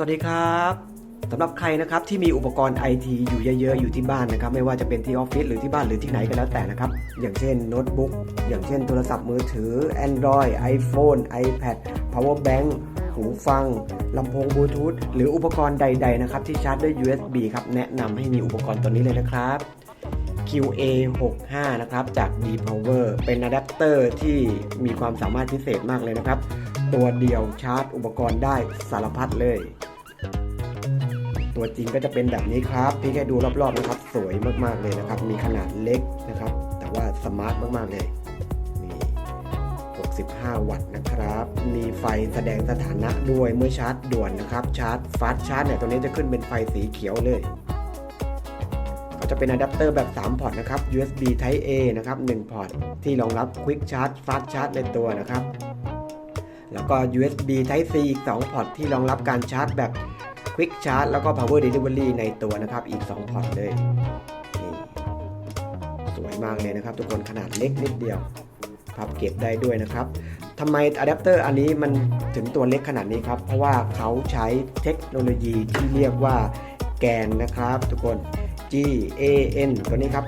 สวัสดีครับสำหรับใครนะครับที่มีอุปกรณ์ไอทีอยู่เยอะๆ อยู่ที่บ้านนะครับ ไม่ว่าจะเป็นที่ออฟฟิศหรือที่บ้านหรือที่ไหนก็แล้วแต่นะครับ อย่างเช่นโน้ตบุ๊กอย่างเช่นโทรศัพท์มือถือ Android iPhone iPad Power Bank หูฟังลำโพงบลูทูธหรืออุปกรณ์ใด ๆ นะครับ ที่ชาร์จด้วย USB ครับ แนะนำให้มีอุปกรณ์ตัวนี้เลยนะครับ QA65 นะครับจาก D-Power เป็นอะแดปเตอร์ที่มีความสามารถพิเศษมากเลยนะครับ ตัวเดียวชาร์จอุปกรณ์ได้สารพัดเลย ตัวจริงก็จะเป็นแบบนี้ครับพี่แค่ดูรอบๆนะครับ สวยมากๆเลยนะครับ มีขนาดเล็กนะครับ แต่ว่าสมาร์ทมากๆเลยนี่65 วัตต์นะครับ มีไฟแสดงสถานะด้วยเมื่อชาร์จด่วนนะครับ ชาร์จฟาสชาร์จเนี่ยตัวนี้จะขึ้นเป็นไฟสีเขียวเลยก็จะเป็นอะแดปเตอร์แบบ 3 พอร์ตนะครับ USB Type A นะครับ 1 พอร์ตที่รองรับ Quick Charge Fast Charge ในตัวนะครับ แล้วก็ USB Type C อีก 2 พอร์ตที่รองรับการชาร์จแบบ Quick Charge แล้วก็ Power Delivery ในตัวนะครับ อีก 2 พอร์ตเลย นี่ สวยมากเลยนะครับ ทุกคนขนาดเล็กนิดเดียว พับเก็บได้ด้วยนะครับทำไมอะแดปเตอร์อันนี้มันถึงตัวเล็กขนาดนี้ครับ เพราะว่าเขาใช้เทคโนโลยีที่เรียกว่าแกนนะครับ ทุกคน GAN ตัวนี้ครับ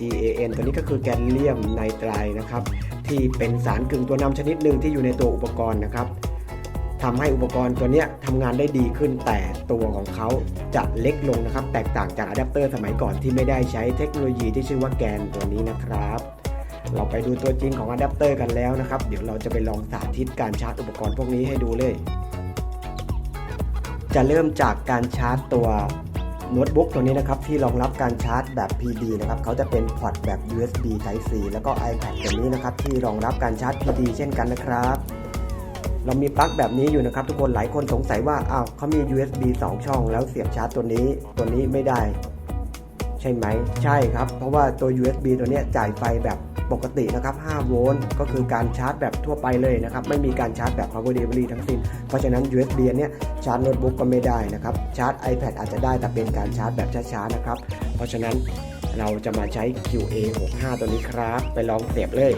GAN ตัวนี้ก็คือแกนเลียมไนไตรนะครับ ที่เป็นสารกึ่งตัวนำชนิดหนึ่งที่อยู่ในตัวอุปกรณ์นะครับทำให้อุปกรณ์ตัวนี้ทำงานได้ดีขึ้น แต่ตัวของเขาจะเล็กลงนะครับ แตกต่างจากอะแดปเตอร์สมัยก่อนที่ไม่ได้ใช้เทคโนโลยีที่ชื่อว่าแกนตัวนี้นะครับ เราไปดูตัวจริงของอะแดปเตอร์กันแล้วนะครับ เดี๋ยวเราจะไปลองสาธิตการชาร์จอุปกรณ์พวกนี้ให้ดูเลย จะเริ่มจากการชาร์จตัว โน้ตบุ๊กตัวนี้นะครับที่รองรับการชาร์จแบบ PD นะครับเขาจะเป็นพอร์ตแบบ USB Type C แล้วก็ iPad ตัวนี้นะครับที่รองรับการชาร์จ PD เช่นกันนะครับ เรามีปลั๊กแบบนี้อยู่นะครับ ทุกคนหลายคนสงสัยว่าอ้าวเขามี USB 2 ช่อง แล้วเสียบชาร์จตัวนี้ตัวนี้ไม่ได้ ใช่ไหม ใช่ครับ เพราะว่าตัว USB ตัวนี้จ่ายไฟแบบ ปกตินะครับ5โวลต์ก็คือการชาร์จแบบทั่วไปเลยนะครับ ไม่มีการชาร์จแบบ power delivery ทั้งสิ้น เพราะฉะนั้น USB เนี้ยชาร์จโน้ตบุ๊กก็ไม่ได้นะครับ ชาร์จ iPad อาจจะได้แต่เป็นการชาร์จแบบช้าๆนะครับ เพราะฉะนั้นเราจะมาใช้ QA65 ตัวนี้ครับ ไปลองเสียบเลย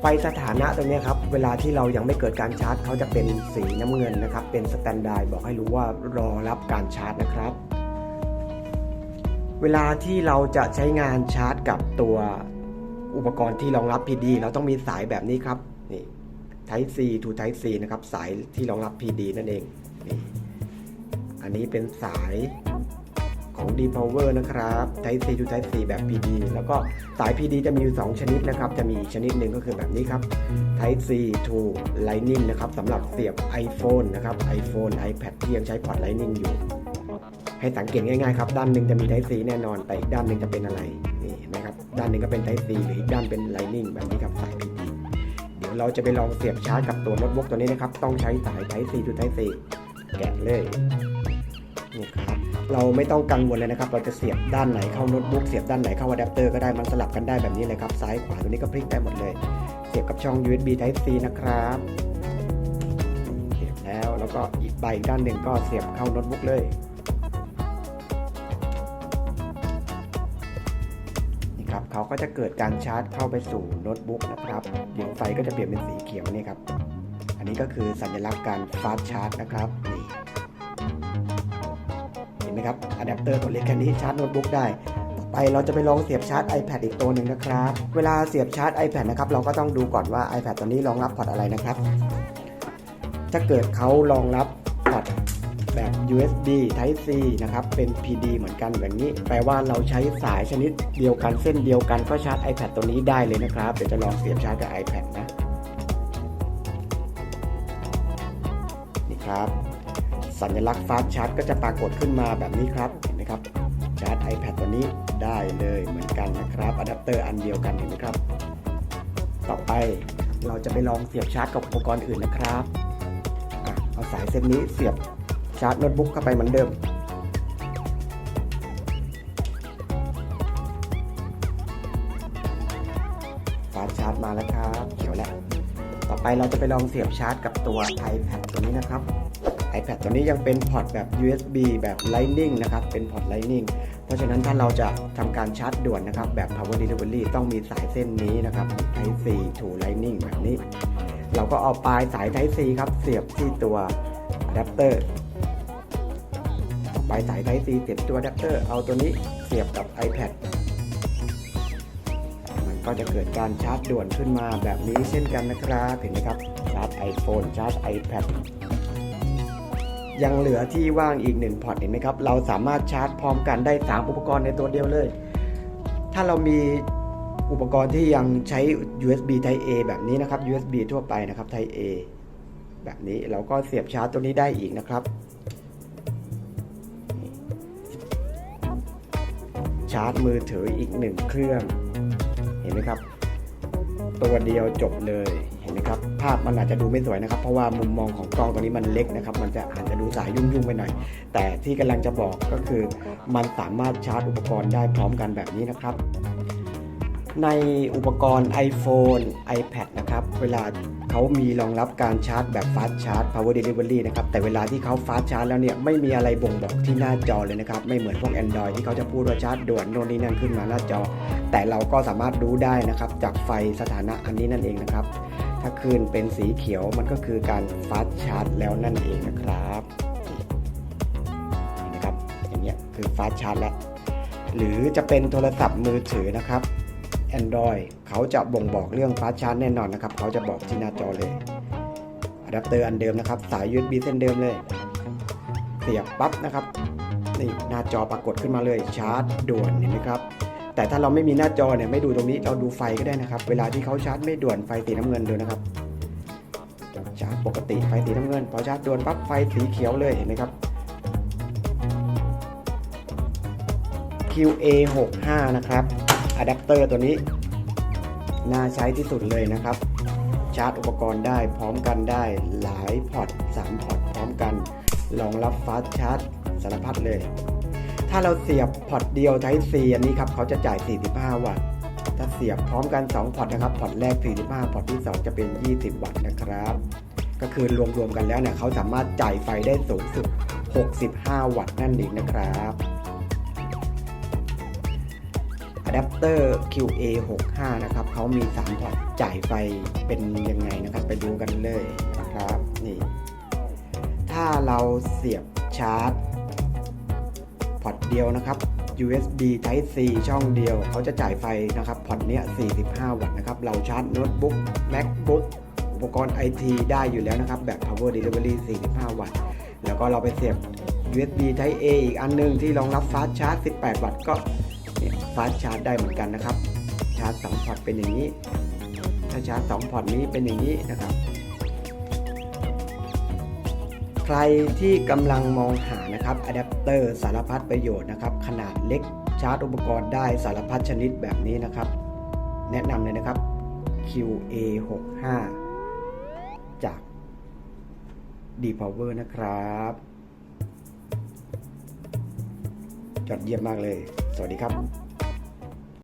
ไฟสถานะตรงเนี้ครับ เวลาที่เรายังไม่เกิดการชาร์จเขาจะเป็นสีน้ำเงินนะครับ เป็นสแตนดาร์ดบอกให้รู้ว่ารอรับการชาร์จนะครับ เวลาที่เราจะใช้งานชาร์จกับตัวอุปกรณ์ที่รองรับ PD เราต้องมีสายแบบนี้ครับนี่ Type C to Type C นะครับ สายที่รองรับ PD นั่นเองนี่อันนี้เป็นสายของ D-Power นะครับ Type C to Type C แบบ PD แล้วก็สาย PD จะมีอยู่ 2 ชนิดนะครับ จะมีอีกชนิดหนึ่งก็คือแบบนี้ครับ Type C to Lightning นะครับสำหรับเสียบ iPhone นะครับ iPhone iPad ที่ยังใช้พอร์ต Lightning อยู่ ให้สังเกตง่ายๆครับด้านหนึ่งจะมี Type C แน่นอน แต่อีกด้านหนึ่งจะเป็นอะไรนี่นไหมครับด้านหนึ่งก็เป็น Type C หรืออีกด้านเป็น Lightning แบบนี้ครับสาย PD เดี๋ยวเราจะไปลองเสียบชาร์จกับตัวโน้ตบุ๊กตัวนี้นะครับต้องใช้สาย Type C to Type C แกะเลยนี่ครับเราไม่ต้องกังวลเลยนะครับ เราจะเสียบด้านไหนเข้าโน้ตบุ๊กเสียบด้านไหนเข้าอะแดปเตอร์ก็ได้มันสลับกันได้แบบนี้เลยครับซ้ายขวาตัวนี้ก็พลิกได้หมดเลย เสียบกับช่อง USB Type C นะครับเสียบแล้วแล้วก็อีกใบอีกด้านหนึ่งก็เสียบเข้าโน้ตบุ๊กเลย นี่ครับเขาก็จะเกิดการชาร์จเข้าไปสู่โน้ตบุ๊กนะครับเดี๋ยวไฟก็จะเปลี่ยนเป็นสีเขียวนี่ครับ อันนี้ก็คือสัญลักษณ์การฟาสชาร์จนะครับนี่เห็นไหมครับอะแดปเตอร์ตัวเล็กแค่นี้ชาร์จโน้ตบุ๊กได้ต่อไปเราจะไปลองเสียบชาร์จ iPad อีกตัวหนึ่งนะครับ เวลาเสียบชาร์จ iPad นะครับเราก็ต้องดูก่อนว่า iPad ตัวนี้รองรับพอร์ตอะไรนะครับ ถ้าเกิดเขารองรับพอร์ต แบบ USB Type C นะครับ เป็น PD เหมือนกันแบบนี้ แปลว่าเราใช้สายชนิดเดียวกันเส้นเดียวกันก็ชาร์จ iPad ตัวนี้ได้เลยนะครับ เดี๋ยวจะลองเสียบชาร์จกับ iPad นะ นี่ครับ สัญลักษณ์ฟาสชาร์จก็จะปรากฏขึ้นมาแบบนี้ครับ เห็นไหมครับ ชาร์จ iPad ตัวนี้ได้เลยเหมือนกันนะครับอะแดปเตอร์อันเดียวกันเห็นไหมครับ ต่อไปเราจะไปลองเสียบชาร์จกับอุปกรณ์อื่นนะครับเอาสายเส้นนี้เสียบ ชาร์จโน้ตบุ๊กเข้าไปเหมือนเดิมฟาชาร์จมาแล้วครับเขียวแล้ว ต่อไปเราจะไปลองเสียบชาร์จกับตัว iPad ตัวนี้นะครับ iPad ตัวนี้ยังเป็นพอร์ตแบบ USB แบบ Lightning นะครับ เป็นพอร์ต Lightning เพราะฉะนั้นถ้าเราจะทำการชาร์จด่วนนะครับ แบบ Power Delivery ต้องมีสายเส้นนี้นะครับ Type C to Lightning แบบนี้ เราก็เอาปลายสาย Type C ครับ เสียบที่ตัวอะแดปเตอร์ ปลายสาย Type C เสียบตัวอะแดปเตอร์เอาตัวนี้เสียบกับ iPad มันก็จะเกิดการชาร์จด่วนขึ้นมาแบบนี้เช่นกันนะครับเห็นไหมครับชาร์จ iPhone ชาร์จ iPad ยังเหลือที่ว่างอีกหนึ่งพอร์ตเห็นไหมครับ เราสามารถชาร์จพร้อมกันได้ 3 อุปกรณ์ในตัวเดียวเลย ถ้าเรามีอุปกรณ์ที่ยังใช้ USB Type A แบบนี้นะครับ USB ทั่วไปนะครับ Type A แบบนี้เราก็เสียบชาร์จตัวนี้ได้อีกนะครับาร์จมือถืออีกหนึ่งเครื่อง เห็นไหมครับ ตัวเดียวจบเลยเห็นไหมครับ ภาพมันอาจจะดูไม่สวยนะครับ เพราะว่ามุมมองของกล้องตัวนี้มันเล็กนะครับ มันจะอาจจะดูสายยุ่งๆไปหน่อย แต่ที่กำลังจะบอกก็คือ มันสามารถชาร์จอุปกรณ์ได้พร้อมกันแบบนี้นะครับ ในอุปกรณ์ iPhone iPad นะครับ เวลาเขามีรองรับการชาร์จแบบ Fast Charge Power Delivery นะครับ แต่เวลาที่เขา Fast Charge แล้วเนี่ย ไม่มีอะไรบ่งบอกที่หน้าจอเลยนะครับ ไม่เหมือนพวก Android ที่เขาจะพูดว่าชาร์จด่วนโน่นนี่นั่นขึ้นมาหน้าจอ แต่เราก็สามารถรู้ได้นะครับ จากไฟสถานะอันนี้นั่นเองนะครับ ถ้าคืนเป็นสีเขียวมันก็คือการ Fast Charge แล้วนั่นเองนะครับนะครับ อย่างเงี้ยคือ Fast Charge แล้วหรือจะเป็นโทรศัพท์มือถือนะครับ Android เขาจะบ่งบอกเรื่องฟาสชาร์จแน่นอนนะครับ เขาจะบอกที่หน้าจอเลยอะแดปเตอร์อันเดิมนะครับ สาย USB เส้นเดิมเลย เสียบปั๊บนะครับ นี่หน้าจอปรากฏขึ้นมาเลยชาร์จด่วนเห็นไหมครับ แต่ถ้าเราไม่มีหน้าจอเนี่ยไม่ดูตรงนี้เราดูไฟก็ได้นะครับ เวลาที่เขาชาร์จไม่ด่วนไฟสีน้ำเงินดูนะครับ ชาร์จปกติไฟสีน้ำเงิน พอชาร์จด่วนปั๊บไฟสีเขียวเลยเห็นไหมครับ QA 6 5 นะครับ อะแดปเตอร์ตัวนี้ น่าใช้ที่สุดเลยนะครับ ชาร์จอุปกรณ์ได้พร้อมกันได้หลายพอร์ต3พอร์ตพร้อมกันรองรับฟาสชาร์จสารพัดเลย ถ้าเราเสียบพอร์ตเดียว Type C อันนี้ครับเขาจะจ่าย 45 วัตต์ถ้าเสียบพร้อมกัน 2 พอร์ตนะครับ พอร์ตแรก 45 พอร์ตที่ 2 จะเป็น 20 วัตต์นะครับ ก็คือรวมๆกันแล้วเนี่ยเขาสามารถจ่ายไฟได้สูงสุด 65 วัตต์นั่นเองนะครับ อะแดปเตอร์ QA 6 5 นะครับเขามี3พอร์ตจ่ายไฟเป็นยังไงนะครับ ไปดูกันเลยนะครับนี่ถ้าเราเสียบชาร์จพอร์ตเดียวนะครับ USB Type C ช่องเดียว เขาจะจ่ายไฟนะครับพอร์ตเนี้ย 45 วัตต์นะครับ เราชาร์จโน้ตบุ๊ก MacBook อุปกรณ์ IT ได้อยู่แล้วนะครับ แบบ Power Delivery 45 วัตต์ แล้วก็เราไปเสียบ USB Type A อีกอันหนึงที่รองรับ Fast Charge 18 วัตต์ก็ ฟาสชาร์จได้เหมือนกันนะครับ ชาร์จ2พอร์ตเป็นอย่างนี้ ถ้าชาร์จ2พอร์ตนี้เป็นอย่างนี้นะครับ ใครที่กำลังมองหานะครับอะแดปเตอร์สารพัดประโยชน์นะครับ ขนาดเล็กชาร์จอุปกรณ์ได้สารพัดชนิดแบบนี้นะครับ แนะนำเลยนะครับ QA65 จาก d Power นะครับยอดเยี่ยมมากเลย สวัสดีครับ